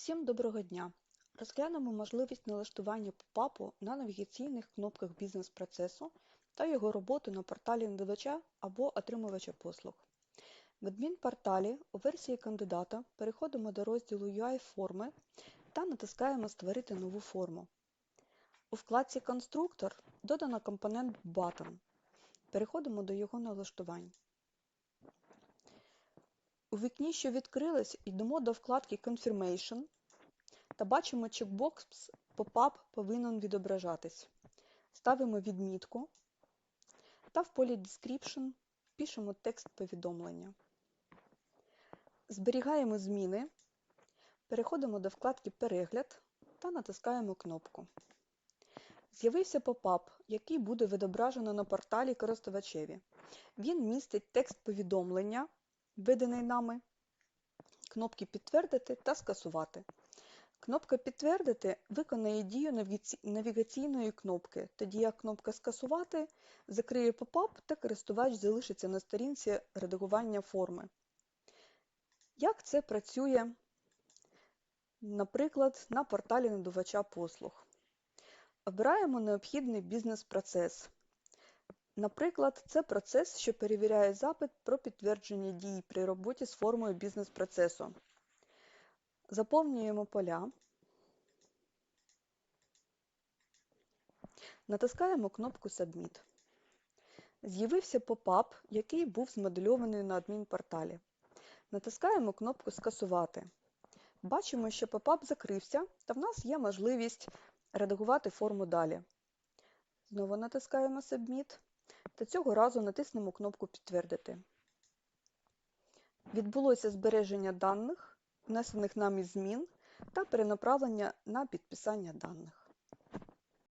Всім доброго дня! Розглянемо можливість налаштування попапу на навігаційних кнопках бізнес-процесу та його роботу на порталі надавача або отримувача послуг. В адмінпорталі у версії кандидата переходимо до розділу UI-форми та натискаємо Створити нову форму. У вкладці Конструктор додано компонент Button. Переходимо до його налаштувань. У вікні, що відкрилось, йдемо до вкладки Confirmation та бачимо чекбокс Pop-up повинен відображатись. Ставимо відмітку та в полі Description пишемо текст повідомлення. Зберігаємо зміни, переходимо до вкладки Перегляд та натискаємо кнопку. З'явився попап, який буде відображено на порталі користувачеві. Він містить текст повідомлення, введений нами, кнопки Підтвердити та Скасувати. Кнопка Підтвердити виконає дію навігаційної кнопки, тоді як кнопка Скасувати закриє попап та користувач залишиться на сторінці редагування форми. Як це працює, наприклад, на порталі надавача послуг? Обираємо необхідний бізнес-процес. Наприклад, це процес, що перевіряє запит про підтвердження дій при роботі з формою бізнес-процесу. Заповнюємо поля, натискаємо кнопку Submit. З'явився попап, який був змодельований на адмінпорталі. Натискаємо кнопку Скасувати. Бачимо, що попап закрився, та в нас є можливість редагувати форму далі. Знову натискаємо Submit та цього разу натиснемо кнопку Підтвердити. Відбулося збереження даних, внесених нами змін та перенаправлення на підписання даних.